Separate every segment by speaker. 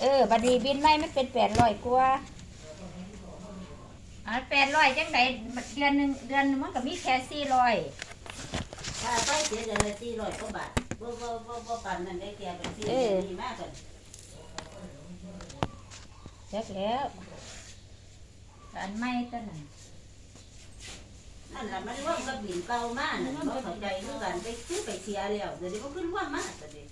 Speaker 1: เออบัดนี้บินไม่มันเป็นแปดร้อยกว่าอ่าแปดร้อยจังไดเดือนหนึ่งเดือนหนึงมันก็มีแค่สี่ร้อย
Speaker 2: ถ้าไปเสียเดือนละสี่ร้อยกว่าบาทบ่บ่บ่บ่ปานนั้นได้แก่เป็นสี่ดีมากกัน
Speaker 1: เจ็กแล้วอันไม่ตัวนั้น
Speaker 2: นั่นแหละมันร่วมกับบินเก่ามากนั่นบ่เข้าใจคือกันไปซื้อไปเสียแล้วเดี๋ยวนี้บ่ขึ้นร่วมมากซะดิ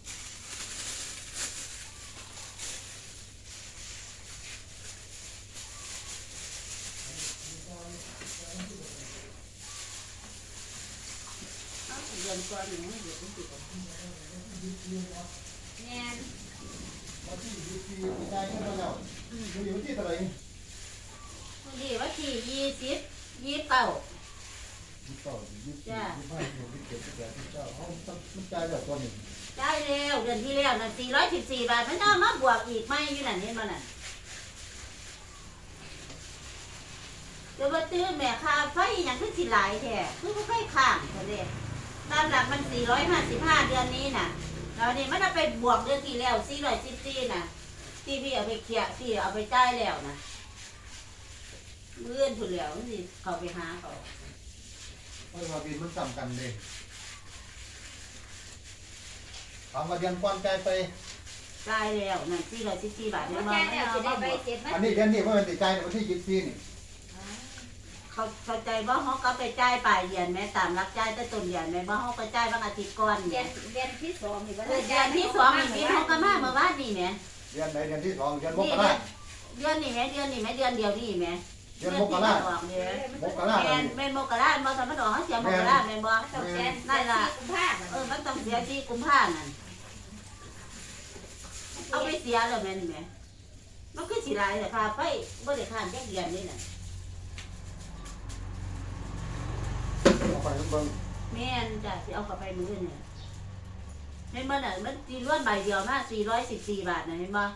Speaker 2: เอาเดือนก่อนนี่มันอยู่ที่สิบ
Speaker 1: แมน
Speaker 3: วันที่ยี่สิบสี่ได้เงินมาแล้วอือยู่ที่เท่าไหร่
Speaker 2: วันนี้วันที่ยี่สิบยี่สิบเก้า
Speaker 3: ยี่สิบสองยี่สิบยี่สิบห้ายี่สิบหกยี่สิบเจ็ดยี่สิบแปดยี่สิบเก้าเอามันจ่ายแบบตัวนี้
Speaker 2: ได้แล้วเดือนที่แล้วน่ะสี่ร้อยสิบสี่บาทมันต้องมาบวกอีกไหมอยู่นั่นเห็นบ่นั่นเดี๋ยวว่าตื้อแม่ค่าไฟอย่างคือสิหลายแท้คือบ่ไฟข้างซะเด้ตามหลักมันสี่ร้อยห้าสิบห้าเดือนนี้น่ะ แล้วนี่มันเอาไปบวกเดือนที่แล้วสี่ร้อยสิบสี่น่ะ ที่พี่เอาไปเคลียร์ที่เอาไปจ่ายแล้วน่ะเมื่อนพุ่นแล้วนี่เขาไปหาเขา
Speaker 3: เพราะว่าบินมันซ้ำกันเลยถามว่าเดือนก่อนจ่ายไป
Speaker 2: จ่ายแล้วนั่นสี่ร้อยสิบสี่บาท
Speaker 1: เพ
Speaker 2: เนี่ย
Speaker 1: ราะ
Speaker 2: มา
Speaker 1: แค่
Speaker 2: ไม่
Speaker 1: เนี่ย
Speaker 2: เอา
Speaker 1: จะได้
Speaker 2: มา
Speaker 1: ใบบ
Speaker 2: วก
Speaker 1: เจ็ดมัน
Speaker 3: อันนี้เดือนนี้เพราะมันติดจ่ายในวันที่ยี่สิบสี่นี่
Speaker 2: เขาเข้าใจว่าเขาก็ไปจ่ายปลายเดือนแม่ตามรักจ่ายแต่ต้นเดือนแม่ว่าเขาก็จ่ายบางอาทิตย์ก่อน
Speaker 1: เดื
Speaker 2: เนี่
Speaker 1: อยนเดือนที่สองนี่บ่
Speaker 2: เออเดือนที่สองนี่พี่เขาก็มาเมื่อวานนี่แหม่
Speaker 3: เดือนไหนเดือนที่สองเดือนม
Speaker 2: นี่
Speaker 3: กรา
Speaker 2: เดือนนี่แหม่เดือนนี่แหม่เดือนเดียวนี่แหม่
Speaker 3: เดือนมกรา
Speaker 2: เดือนที่ออกเนี่ย
Speaker 3: มกรา
Speaker 2: แม่นแม่นมกราแม่นบ่ทำมันออกเขาเสียมกราแม่นบ่
Speaker 1: ต้องแสนนั่นล่ะกุมภาพันธ์
Speaker 2: เออมันต้องเสียที่กุมภาพันธ์นั่นเอาไปเสียแล้วแม่นี่แหม่มันคือสิหลายแต่ค่าไฟบ่ได้ค้างจักเดือนนี่น่ะ
Speaker 3: เอาไปเบิ่ง
Speaker 2: แม่นจ้ะสิเอากลับไปมื้อเนี่ยเห็นบ่น่ะมันสิล้วนใบเดียวมา414บาทน่ะเห็นบ่อ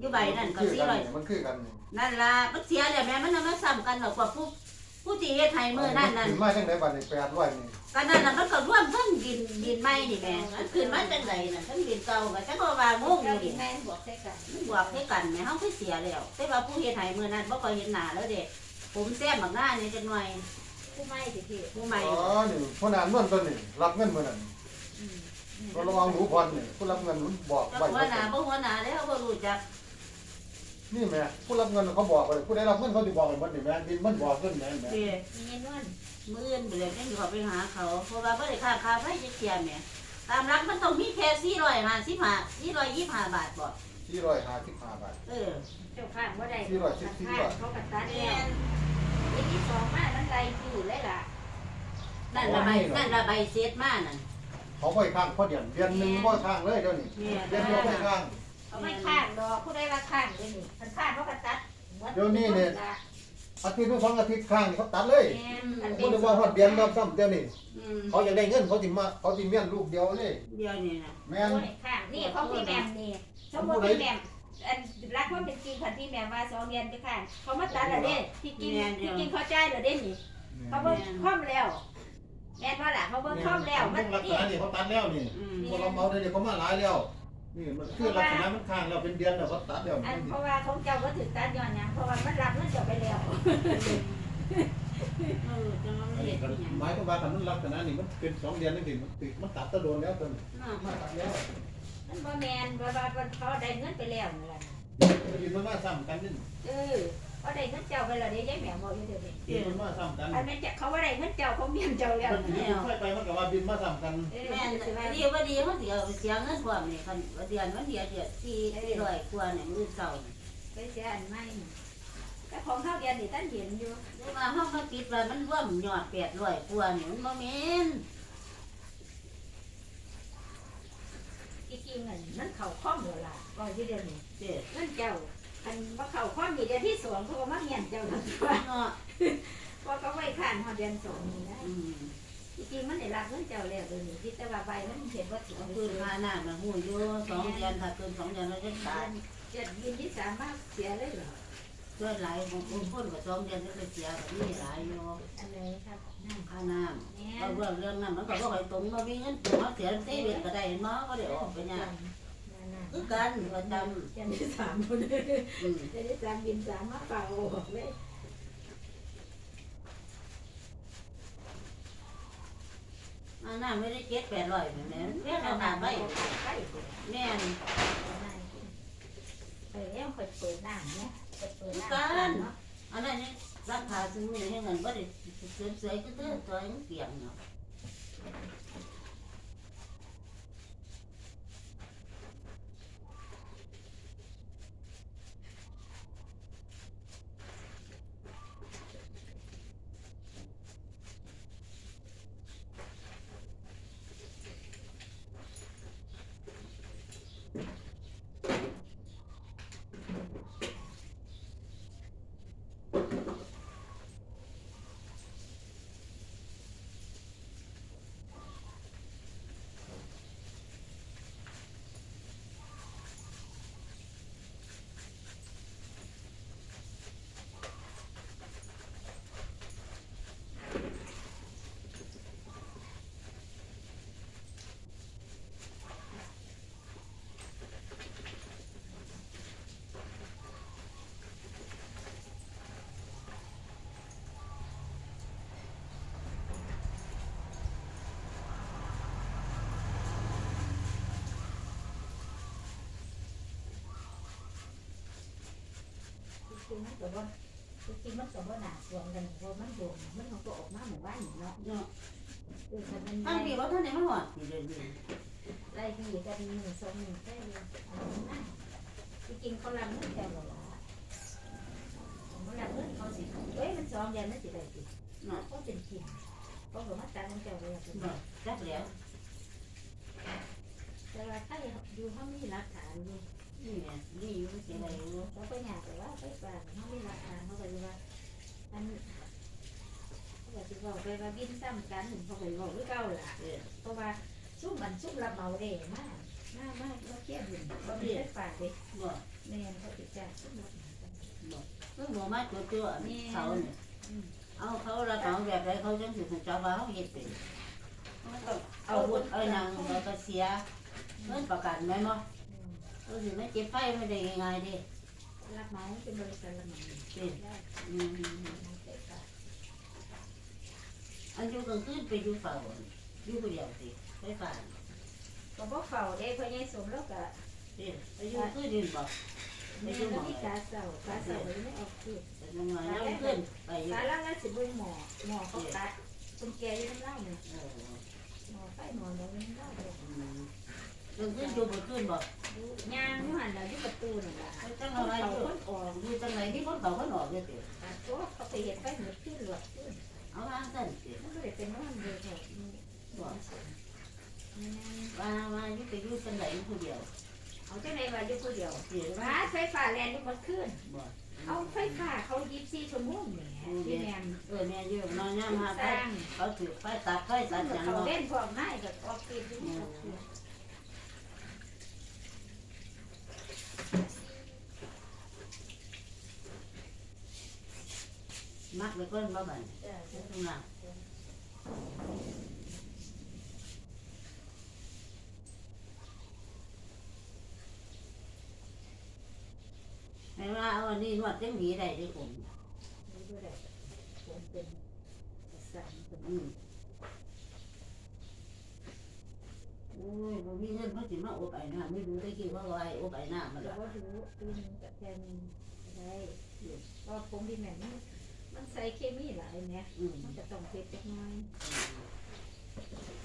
Speaker 2: ยู่ใบนั่นก็
Speaker 3: คือกัน
Speaker 2: 400
Speaker 3: นี่มันคือกันนี่
Speaker 2: นั่นล่ะมันเสียแล้วแม่มันเอามาซ้ำกันหรอกว่าผู้ผู้ที่เฮ็ดให้มื้อนั่นนั่น
Speaker 3: ขึ้นมาจังไดบัดนี้แปดร้อยนี่
Speaker 2: ก็นั่นน่ะมันก็ร่วมทั้งดินดินใหม่นี่แม่มันขึ้นมาจังไดน่ะทั้งดินเก่าก็จังว่าว่างงอยู่ดิ
Speaker 1: แม่นบอกใส่กัน
Speaker 2: มันบวกให้กันแม่เฮาคือเสียแล้วแต่ว่าผู้เฮ็ดให้มื้อนั้นบ่ค่อยเห็นหน้าแล้วเด้ผมแซ่บบักหน้านี่จักหน่อย
Speaker 1: ผู้ไม่สิพี่
Speaker 2: ผู้ใหม่
Speaker 3: อ๋อนี่พ่อนานนวลตัวนี้รับเงินมื้อนั้นเราระวังหนูพรนี่ผู้รับเงินมันบอก
Speaker 2: จัก
Speaker 3: ไว้
Speaker 2: หัวหน้าบ่หัวหน้าแล้วบ่รู้จัก
Speaker 3: นี่แม่ผู้รับเงินเขาบอกไว้ผู้ได้รับเงินเขาสิบอกไว้หมดนี่แม่บินมันบอกเงินแม่แม่
Speaker 2: เด้
Speaker 1: มีนวล
Speaker 2: มื้ออื่นบ่ได้จังสิเขาไปหาเขาเพราะว่าบ่ได้ค่าค่าไฟจักเที่ยแม่ตามหลักมันต้องมีแค่455 425บาทบ่
Speaker 3: สี่ร้อยห้าสิบห้าบาท
Speaker 2: เออ
Speaker 1: เจ้าข้างว่าได้
Speaker 3: สี่ร้อยสิบสี่บาท
Speaker 1: เขากัดตัด
Speaker 2: แม่
Speaker 1: แล้ว
Speaker 2: น
Speaker 1: อีกที่สองมามันไรอยู่เลยล่ะ
Speaker 2: นั่นละใบนั่นละใบเศษมานั่น
Speaker 3: เขาบ่ให้ข้างเพราะเดือนเดือนหนึงบ่ข้างเลยเดี๋ยวนี้
Speaker 2: เนี่ย
Speaker 3: เดือนเดียวบ่ให้ข้าง
Speaker 1: เขาไม่ข้างดอกผู้ใดว่าข้างเลยนี่มันข้างเขากัดตัด
Speaker 3: เดี๋ยวนี้เนี่ยอาทิตย์หนึงสองอาทิตย์ข้างนี่เขาตัดเลย
Speaker 1: แม่นอัน
Speaker 3: บ่
Speaker 1: เป็น
Speaker 3: ได้ว่าฮอดเดือนรอบซ้ำเดี๋ยวนี้
Speaker 2: อืม
Speaker 3: เขาอยากได้เงินเขาสิมาเขาสิเมียนลูกเดียวเลย
Speaker 2: เดียวนี่นะ
Speaker 3: แม่น
Speaker 1: โอ้ยข้างนี่ของพี่แหม่มนี่สมมติพี่แหม่ม อันรักว่าเป็นจริงค่ะพี่แหม่มว่าสองเดือนจะข้างเขามาตัดแล้วเด้ที่กินที่กินเขาจ่ายแล้วเด้นี่เขาเบิ่งค่อมแล้ว แม่นว่าล่ะเขาเบิ่งค่อมแล้วมัน
Speaker 3: ลักษ
Speaker 1: นี่
Speaker 3: ณะนี่เขาตัดแล้วนี่
Speaker 2: อืม
Speaker 3: พวกเราเมาเดี๋ยวนี้เขามาหลายแล้วนี่มันคือลักษณะมันข้างแล้วเป็นเดือนแล้วเขาตัดแล้ว
Speaker 1: อันเพราะว่าของเจ้าก็ถือตัดย้อนหยังเพราะว่ามันรับเงินเจ้าไปแล้ว
Speaker 2: เออจังว่ามัน
Speaker 3: อัน
Speaker 2: เห็
Speaker 3: นี้
Speaker 2: ด
Speaker 3: ก็
Speaker 2: อีหยัง
Speaker 3: หมายความว่าถ้ามันลักษณะนี่มันเป็นสองเดือนนี่สิมันติดมันตัดตะโดนแล้วตอนนี้
Speaker 2: เนาะ
Speaker 3: มาตัดแล้ว
Speaker 1: มันบ่แม่นว่าว่าเขาได้เงินไปแล้วนั่นแหละ
Speaker 3: ยืนมันมาซ้ำกันนี่
Speaker 1: เออเขาได้เงินเจ้าไปแล้วเด้ยายแหม่มบอกอยู่เดี๋ยวนี้
Speaker 3: ยืนมันมาซ้ำกัน
Speaker 1: อันนั้นจะเขาว่าได้เงินเจ้าเขาเมียนเจ้าแล้ว
Speaker 3: มันยืนค่อยไปมันก็ว่าบินมาซ้ำกัน
Speaker 1: เออ
Speaker 2: แม่น
Speaker 1: สิว่า
Speaker 2: ดีว่าดีเขาเสียเสียเงินพวกนี่คันว่าเดือนมันเดียวเดือนสี่สี่ร้อยกว่าเนี่ยมื้อเช้านี่
Speaker 1: ไปเสียอันใหม่แต่ของเขาเรียนนี่ท่านเห็นอยู่
Speaker 2: หรือว่าเฮามาคิดว่ามันรวมยอด800กว่านี่มันบ่แม่น
Speaker 1: จริงๆอันมันเข่าข้อมเดียวล่ะก่อนที่เดียวนี้
Speaker 2: เด้อ
Speaker 1: เงินเจ้าอันว่าเข่าข้อมนี่เดือนที่สองเขาก็มาเมียนเจ้าแล้ว
Speaker 2: เนาะ
Speaker 1: เพราะเขาไว้ข้างเขาเดือนสองนี่นะ
Speaker 2: อืม
Speaker 1: จริงๆมันได้รับเงินเจ้าแล้วเดี๋ยวนี้ที่แต่ว่าใบมันเห็นว่าถึง
Speaker 2: เอา
Speaker 1: คื
Speaker 2: คื
Speaker 1: อน
Speaker 2: ค่าน้ำมันหูอยู่สองเดือนถ้าเกินสองเดือนเราจะตาย
Speaker 1: เจ็ดยินที่สามารถเสียเลยเหรอ
Speaker 2: เพื่อนหลายบางคนคนก็สองเดือนจะไปเสียแบบนี้หลายอยู่
Speaker 1: อันไหนครับนั่น
Speaker 2: ค่าน้ำ
Speaker 1: แม่
Speaker 2: เอาเรื่องเรื่องนั้นมันก็บ่ค่อยตรงบ่มีเงินตัวเสียเสียเวทก็ได้เนาะก็ได้ออกไปยาก
Speaker 1: นั่น
Speaker 2: คือกันประจ
Speaker 1: เดือนที่สามคนำ
Speaker 2: อืม
Speaker 1: เดือนที่สามบินสามมาเป่าออกเลย
Speaker 2: อันนั้นไม่ได้เจ็ดแปดร้อยแบบนี้แค่เอาหนาไป
Speaker 1: ไป
Speaker 2: แม่น
Speaker 1: ไปแล้วค่อยเปิดน้ำเนี่ยเปิดน้ำเนาะ
Speaker 2: อันนั้นนี่ราคาซื้อนี่ให้เงินบ่ได้เสริมสวยก็เตื้อตัวยังเปียกเนาะ
Speaker 1: มันก็บ่จริงมันก็บ่หนาสวมกันเพราะมันโดนมันก็ออกมาหมู่บ้านเนาะ
Speaker 2: เนาะ
Speaker 1: เออถ้ามัน
Speaker 2: อันนี้ว่าท่านไหนมาหอดสิเดือนนี้
Speaker 1: ไล่ที่กันหนึ่งสองหนึ่งแค่เดียวจริงเขาลำเงินแค่บ่ละเขาลำเงินเขาสิเอ้ยมันสองเดือนมันสิได้สิ
Speaker 2: เนาะ
Speaker 1: เขาเป็นจริงเขาบอกว่าตามันแก้วเลย
Speaker 2: เนาจักแล้ว
Speaker 1: แต่ว่าถ้าอยู่เขามีหลักฐานอยู่
Speaker 2: นี่แหละนี่อยู่สิอะไรอยู่
Speaker 1: เขาก็อยากแต่ว่าไปป่านเขามีหลักฐานเขาก็จะว่าอันเขาก็จะบอกไปว่าบินซ้ำกันเขาก็บอกด้วยเก่าล่ะ
Speaker 2: เออ
Speaker 1: เพราะว่าซุ่มมันซุ่มรับเหมาเด้มากมากมากเราเทียบอยู่เราไม่ได้ฝากเด็ก
Speaker 2: บ่
Speaker 1: แม่เขาติดจ้าซุ่มรับเหมากัน
Speaker 2: เพิ่งบ่มาตัวตัวเขาเนี่ยเอาเขาละเขาแบบไรเขาจังสิถึงจะว่าเขาเฮ็ดเป็นเอาวุธเอาหนังแล้วก็เสียเงินประกันไหมเนาะ
Speaker 1: อืม
Speaker 2: เราสิไม่เจ็บไฟไม่ได้ง่ายๆดิ
Speaker 1: รับเหมาเป็นบริษัทรับเหมา
Speaker 2: สิ
Speaker 1: ได้
Speaker 2: อืม
Speaker 1: ไม่ได้ฝาก
Speaker 2: อันอยู่กลางคืนไปอยู่เฝ้าอยู่ผู้เดียวสิไปฝ่า
Speaker 1: ก็บอกเฝ้าเด้เพราะยังสมแล้วก็
Speaker 2: สิไปอยู่คืนดินบ่
Speaker 1: แม่ก็มีกาเสาร์กาเสาร์ไม่เอาคืน
Speaker 2: แต่ยังไงยังขึ้นไปอยู่
Speaker 1: กาล่างแล้วสิบุยหมอหมอเขาตัดคนแก่ยังเล่าเนี่ย
Speaker 2: เออ
Speaker 1: หมอไฟหมอเดี๋ยวยังเล่าเลย
Speaker 2: อืม กลางคืนอยู่บ่คืนบ่
Speaker 1: ดูย่างอยู่หันแล้วอยู่ประตูนั่นแหละ
Speaker 2: ไปจัง
Speaker 1: เขา
Speaker 2: ไรอยู่
Speaker 1: คนออก
Speaker 2: อยู่จังไรที่คนเขาคนออกเด้อติ
Speaker 1: ตัดตัวเขาไปเห็นไฟหมดขึ้นหลวดขึ้น
Speaker 2: เอาว่าซั่นสิ
Speaker 1: มันก็เลยเป็นว่ามันเดือดแบบนี้
Speaker 2: บ่
Speaker 1: อืม
Speaker 2: ว่าว่าอยู่ไปอยู่จังไรอยู่ผู้เดียว
Speaker 1: เอาเจ้าในวันอยู่คนเดียว
Speaker 2: สิ
Speaker 1: ว้าไฟฟ้าแลนอยู่บนขึ้น
Speaker 2: บ่
Speaker 1: เอาไฟฟ้าเขายิบซี่ชั่วโมงแหมที่แมน
Speaker 2: เออเนี่ยอยู่นอนยามหา
Speaker 1: ส
Speaker 2: ไป
Speaker 1: ร้าง
Speaker 2: เขาถือไฟตัดไฟตัดหยัง
Speaker 1: เขา
Speaker 2: เนาะ
Speaker 1: เล่นพวกง่ายกับออกเกมที่นี่ออกเก ม
Speaker 2: มักไปก้นบ่บัด
Speaker 1: จ้ะ
Speaker 2: ตรงนั้นให้ว่าเอาอันนี้นวดจังดีได้เด้อผม
Speaker 1: นี่ด้วยแหละผมเป็นสั่งเป็น
Speaker 2: อืมโอ้ยบ่มีเงินเพิ่นสิมาอบไอ้น้ำไม่รู้ได้กี่ว่าว่าให้อบไอ้น้ำมัน
Speaker 1: แต่
Speaker 2: ล่ะ
Speaker 1: ว่ารู้ปีนึงกับแทนได้ก็ผมดีแม่มัน มันใส่เคมีหลายเนี่ย
Speaker 2: อืม
Speaker 1: มันจะต้องเผ็ดจักหน่อย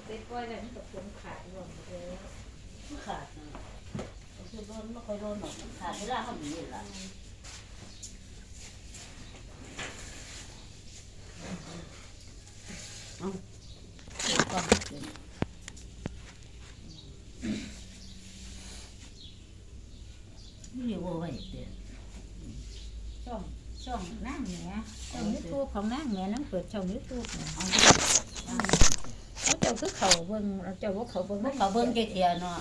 Speaker 1: เป็ดก้อยแบบมันกับผมขาดรวมเลย
Speaker 2: มันขาดนะคือโดนไม่ค่อยโดนหรอกขาดเวลาเขาดีล่ะนี่โว้ไว้เด้อ
Speaker 1: ช่องช่องนั่งแหนช่องยูทูบของนั่ง แหนนั่งเปิดช่องยูทูบเนี่ย
Speaker 2: เอา
Speaker 1: เขาเจ้าคือเขาเบิ่งเจ้าว่าเขาเบิ่ง
Speaker 2: บ่เขาเบิ่งเกียเนาะ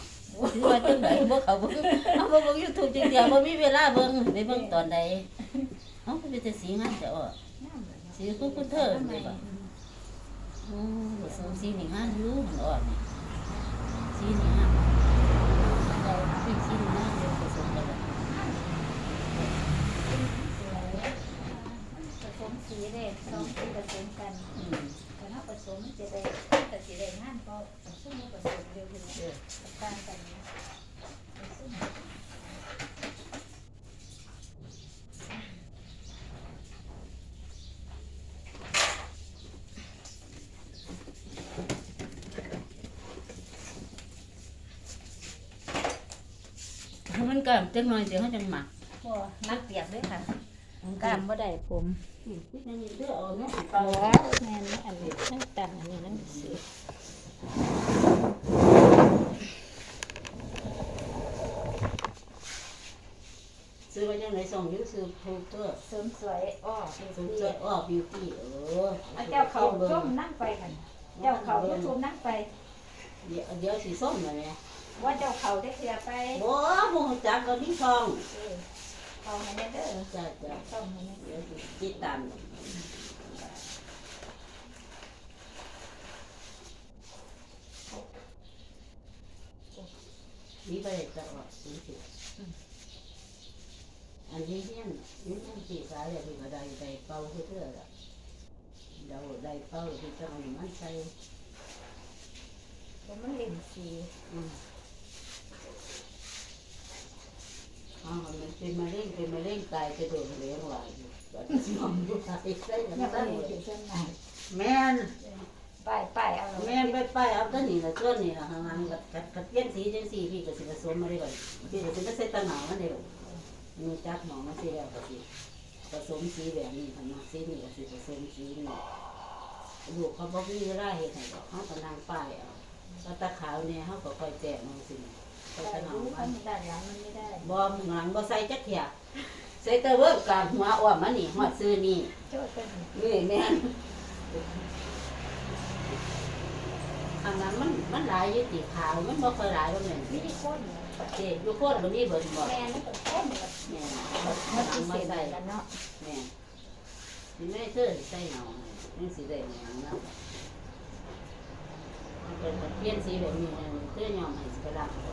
Speaker 2: ว่าจังไดบ่เขาเบิ่งเอาบ่เบิ่ง YouTube จังเดียวบ่มีเวลาเบิ่งไปเบิ่งตอนใดเอ้าเป็นแต่สีงามแต่ว่าสีคือคุณเธอเลยบ่โอ้บ่สีนี่งามอยู่มันอ่อนนี่สีนี่งามเราเป็นสีนี่งาม
Speaker 1: สองสีผสมกัน
Speaker 2: อืม
Speaker 1: แต่ถ้าผสมมันจะได้แต่สีได้งานก็ซึ่งมันผสมเร็วขึ้น
Speaker 2: เออ
Speaker 1: ต่างกันนะซึ่ง
Speaker 2: มันก็จังหน่อยเดี๋ยวเขาจังหมัก
Speaker 1: พอนักเปียกด้วยค่ะ กล้ามบ่ได้ผม
Speaker 2: อืมพี่นั่นนี่เด้อเอาเนาะสิ
Speaker 1: อ๋
Speaker 2: เป่า
Speaker 1: อแม่นอันนี้นั่งตังอันนี้นั่งสี
Speaker 2: ซื้อมาจังไหนส่งยูซื้อทูเตอร์
Speaker 1: เสริมสวยอ้อ
Speaker 2: ซื้อเสื้ออ้อบิวตี้เออ
Speaker 1: เอาเจ้าเขาส้มนั่งไปกันเจ้าเขาผู้ชมนั่งไป
Speaker 2: เดี๋ยวเดี๋ยวสีส้มเลยแม่
Speaker 1: ว่าเจ้าเขาได้เสียไป
Speaker 2: บ่บ่ฮู้จักก็มีทอง
Speaker 1: เออเอาให้แน่เด้อ
Speaker 2: จ้ะจ้ะ
Speaker 1: ต้องให้แน่
Speaker 2: เดี๋ยวสิติดตามมีไปจะออกสีสิอันนี้เฮียนนี่มันสีสายเลยก็ได้ได้เป่าเพื่อๆล่ะเดาได้เป่าที่จะเอามันใส่
Speaker 1: ผมมันเล่นสี
Speaker 2: อืม อ๋อมันเป็นมะเร็งเป็นมะเร็งตายจะโดนเลี้ยงไว้อยู่แบบนี้มันอยู่ตายใส่กัน
Speaker 1: เนี่ย
Speaker 2: ได้หมด
Speaker 1: สีเส้นไหน
Speaker 2: แม่น
Speaker 1: ป้ายป้ายเอา
Speaker 2: แม่นไปไปเอาตัวนี้ละตัวนี้ละหางๆกับกับกับเปลี่ยนสีจังสีพี่ก็สิผสมมาได้ก่อนพี่ก็สิมาเซ็ตะหนาวมาได้ก่อนมีจักหมอมาสิแล้วก็สิผสมสีแบบนี้ทำมาสีนี้ก็สิผสมสีนี้ลูกเขาบอกมีเวลาเฮ็ดให้ดอกเขาก็นั่งป้ายเอาแล้วตะขาวเนี่ยเขาก็ค่อยแจกมันสิ ไป
Speaker 1: แต่
Speaker 2: ตะหนาว
Speaker 1: รู้
Speaker 2: มั
Speaker 1: มันนด้านหลังมันไม่ได้
Speaker 2: บ่มหลังบ่ใส่จักเถียใส่แต่เวิร์กกลางหัวอ้อมมานี่ฮอดซื้อนี่
Speaker 1: โจ้เป็น
Speaker 2: นี่แม่นอันนั้นมันมันหลายอยู่ติขาวมันบ่ค่อยหลายว่าแม่น
Speaker 1: มีคน
Speaker 2: เด็กอยู่โคตรบ่มีเบิดบ่
Speaker 1: แม่นี่ก็คนแบบ
Speaker 2: แม่น
Speaker 1: มัน
Speaker 2: หลั
Speaker 1: สิ
Speaker 2: ง
Speaker 1: เส
Speaker 2: มา
Speaker 1: ร็จ
Speaker 2: ใส่
Speaker 1: แล้วเนาะ
Speaker 2: แม่นสิแม่เธอสิใส่เงาให้นี่สิได้หยังเนาะมันเป็นเปลี่ยนสีแบบนี้นะเธอยอมให้สิไปล้างบ่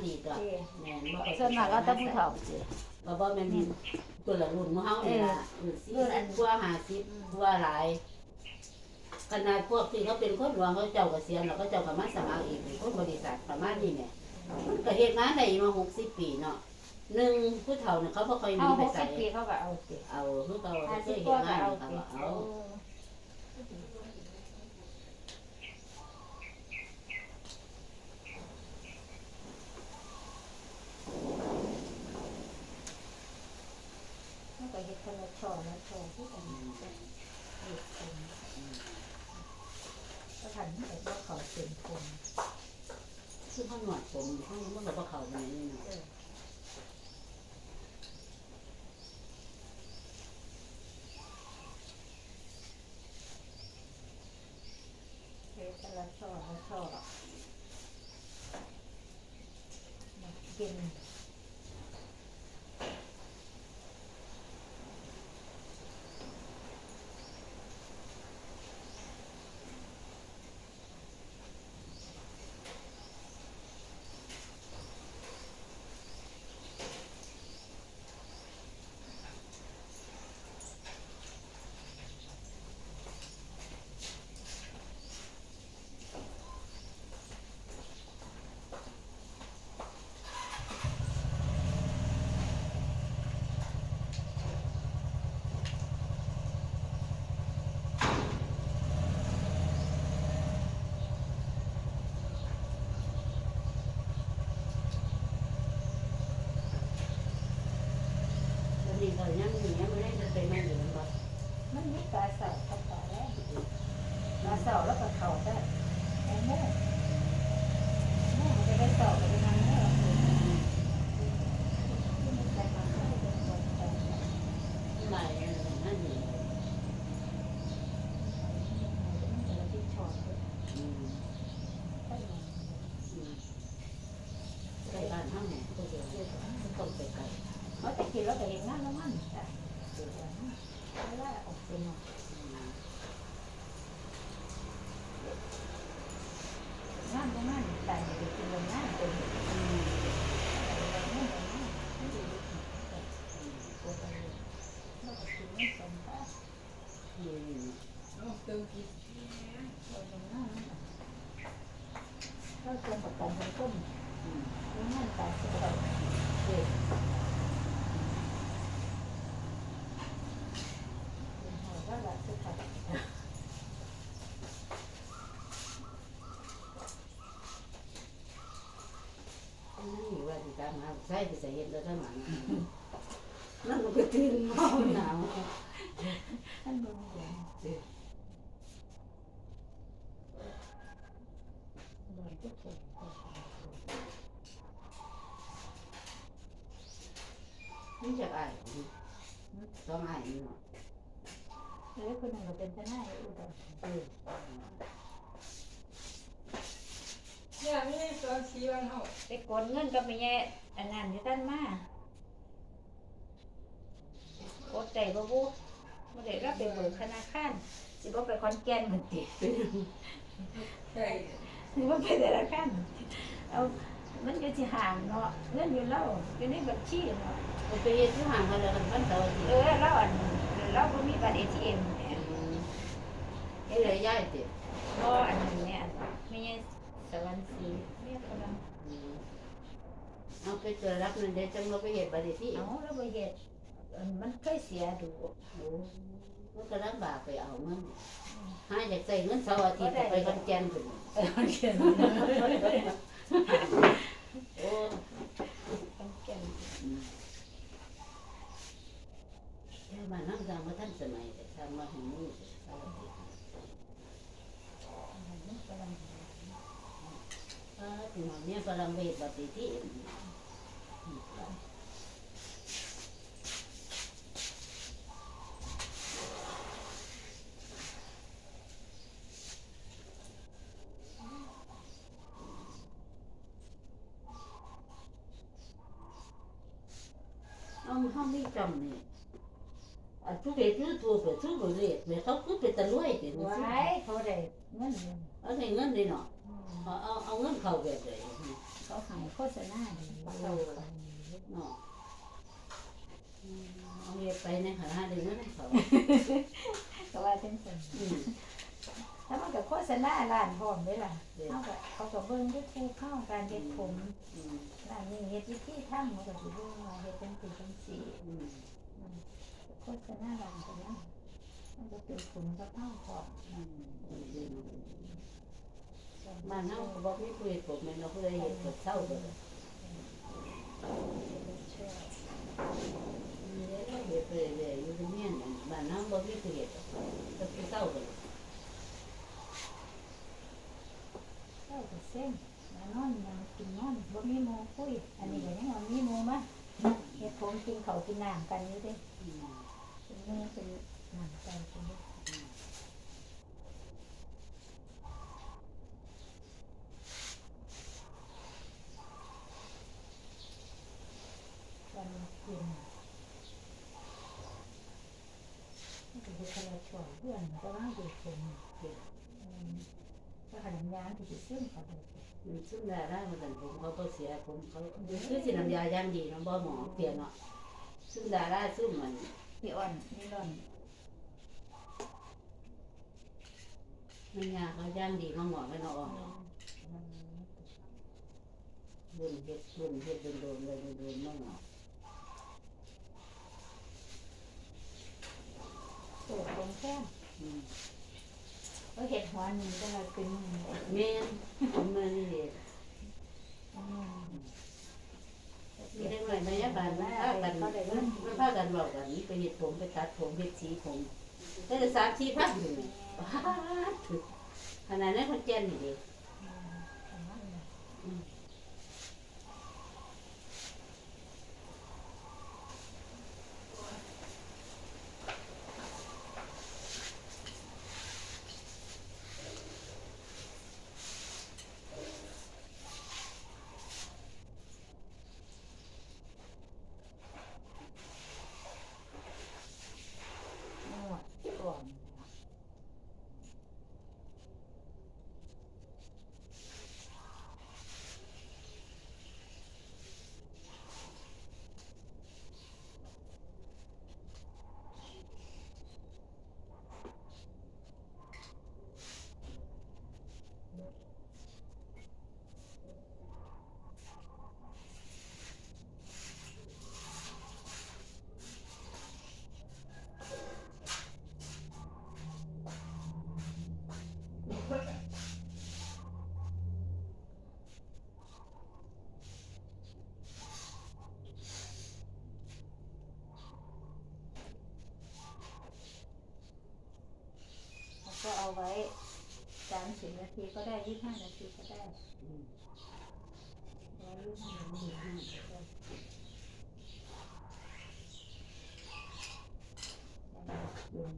Speaker 2: นเฮ็ดงานดีตัว
Speaker 1: สิ
Speaker 2: แม่นบ่ค่อย
Speaker 1: ส่วนมากก็ต้องผู้เฒ่าสิ
Speaker 2: ก็บ่แม่นตัวละรุ่นของเฮานี่ล่ะรุ่น40กว่า50กว่าหลายขนาดพวกที่เขาเป็นคนหลวงเขาเจ้าเกษียณแล้วก็เจ้าก็มาสมัครอีกเป็นคนบริษัทประมาณนี้แหม่มันก็เฮ็ดงานได้มา60ปีเนาะหนึ่งผู้เฒ่าเนี่ยเขาบ่ค่อยมี
Speaker 1: เอา
Speaker 2: ไป
Speaker 1: หก
Speaker 2: ใส่
Speaker 1: สิบปีเขาก็เอาสิ
Speaker 2: เอาคือเขา
Speaker 1: ห้า
Speaker 2: เค
Speaker 1: สิบ
Speaker 2: ย
Speaker 1: ก
Speaker 2: เฮ็
Speaker 1: ว่า
Speaker 2: ด
Speaker 1: ก็
Speaker 2: งาน
Speaker 1: เอา
Speaker 2: เขา
Speaker 1: สิ
Speaker 2: ก็เอา
Speaker 1: มันก็เฮ็ด คนละช่อละช่อที่กันก็ทันแต่ว่าเขาเป็นคน
Speaker 2: ซึ่งเขาหนวดผมเขามันก็บ่เขาไปนี่นะ
Speaker 1: เฮ็คนละช่อละช่อกิน ใส่ไป
Speaker 2: ใส่เห็ดแล้วทั้งหลังนั่นมันก็ตื่นเมาหนาว
Speaker 1: ท่านบริวารบริทุกคน
Speaker 2: นี่จะอายต้องอายนี่เนาะ
Speaker 1: แล้วคนนั้นก็เป็นทนายอุดร
Speaker 2: เออ
Speaker 4: เนี่ยมีตัวชี้วันเฮา
Speaker 1: ไป กดเงินก็ไม่แย่อันนั้นที่ท่านมากกดใจบ่บุบ่ได้รับไปเบิกธนาคารสิบ่ไปคอนแก่นเหมือนติ
Speaker 4: ใช่
Speaker 1: สิบ่ไปธนาคารเอามันก็สิห่างเนาะเงินอยู่แล้วอยู่ในบัญชีเนาะ
Speaker 2: ไปเฮ็ดที่ห่างกันแล้วกันวันเสาร์อาทิต
Speaker 1: เอ
Speaker 2: ย์
Speaker 1: อเราอันเราบ่มีบัตร ATM แหม
Speaker 2: เฮ็ดเลยย้ายติ
Speaker 1: บ่อันนี้เนี่ยไม่ใช่สวรรค์สีเรียกกำลัง
Speaker 2: เอาไปเจอรับนั่นเดี๋ยวจังเราไปเฮ็ดบัดนี้ที่
Speaker 1: เอาแล้วบ่เฮ็ดอันมันเคยเสียดู
Speaker 2: โอ้มันก็ลำบากไปเอาเงินหาอยากใส่เงินเสาร์อาทิตย์ก็ไปคอนแก่นพุ่น
Speaker 1: เออเขียน
Speaker 2: โอ้
Speaker 1: คอนแก่น
Speaker 2: ยายมานั่งทางมาท่านสมัยแต่ทางมาถึงนี่เสาร์อาทิตย์
Speaker 1: มันกำลัง
Speaker 2: อ่าถึงวันนี้กำลังไปเฮ็ดบัดนี้ที่ เอาเขาไม่จำเนี่ยอันทุกเวทีทัวร์ไปทุกบริเวณเนี่ยเขาคือเป็นตะลุยเป็น
Speaker 1: ไว้เขาได้เงิน
Speaker 2: เอาในเงินเลยเนาะเอาเอาเอาเงินเข้าแบบเลย
Speaker 1: เขาให้โฆษณาดีเขา
Speaker 2: เนาะเอาเฮ็ดไปในหาได้เงินให้เขา
Speaker 1: ก็ว่าจังซั่น
Speaker 2: อืม
Speaker 1: ถ้ามันก็โฆษณาร้านพร้อมเด้ล่ะ
Speaker 2: เขา
Speaker 1: ก็เขาก็เบิ่งด้วยคู่เข้าการเฮ็ดผมร้านนี้เฮ็ดวิธีทำมันก็สิเบิ่งว่าเฮ็ดจังซี่จังซี่โฆษณาร้านก็นั้นมันก็เป็นผลกับเฮาพร้อม
Speaker 2: อืมดีเนาะ บ้านเฮาก็บอกมีผู้เฮ็ดผมแม่นเนาะผู้ใดเฮ็ดก็เศร้าเบิดมีแล้วเฮ็ดไปเรื่อยๆอยู่ที่เนี่ยบ้านเฮาบ่มีผู้เฮ็ดก็คือเศร้าเบิด
Speaker 1: เจ้าก็เส้นมานอนยังกินนอนบ่มีหมู่คุย อันนี้ก็ยังว่ามีหมู่มาเฮ็ดผมกินข้าวกินน้ำกันอยู่เด้
Speaker 2: อืม
Speaker 1: เป็นหมู่เป็นน้ำใจกันเด้วันกินนี่ก็คือคนละช่วงเพื่อนก็ว่าเด็กผมเด็กอืมก็ขนมยานที่สิ ซึ่งเขาเด็ก
Speaker 2: มันซึ่งได้ได้มาแต่ผมเขาก็เสียผมเขาคือสิน้ำยาย่างดีเนาะบ่หมอเปลี่ยนเนาะซึ่งดาราซึ่งมัน
Speaker 1: พี่อ่อนนี่ร่อน
Speaker 2: มันยาเขาย่างดีมาหมอไม่เนาะบุญเฮ็ดบุญเฮ็ดโดนๆเลยโดนๆมาหมอ
Speaker 1: โตตรงแค่ ก็เห็ดหัวหนึ่งก็เลยเป็นหนึ่งเลย
Speaker 2: แม่นผมมานี่เด้
Speaker 1: อืม
Speaker 2: มีได้หน่อยพยาบาลมาพากันมันพากันบอกกันนี่ไปเฮ็ดผมไปตัดผมเฮ็ดสีผมแต่สามสี่พันอยู่นี่ถึกขนาดนั้นคนแก่นนี่เด้
Speaker 1: ป ไว้สามสิบนาทีก็ได้ยี่สิบห้านาทีก็ได้ร้อยยี่สิบห้านาทีก็ได้เย็น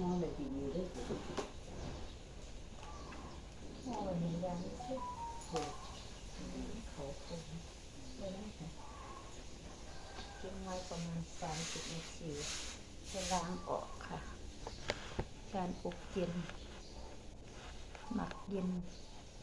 Speaker 2: มองเลยดีๆเลย
Speaker 1: มองเห็นยังสิโหเขาคงไม่ได้ค่ะทิ้งไว้ประมาณ สามสิบนาทีจะล้างออกค่ะ การอบเย็นหมักเย็น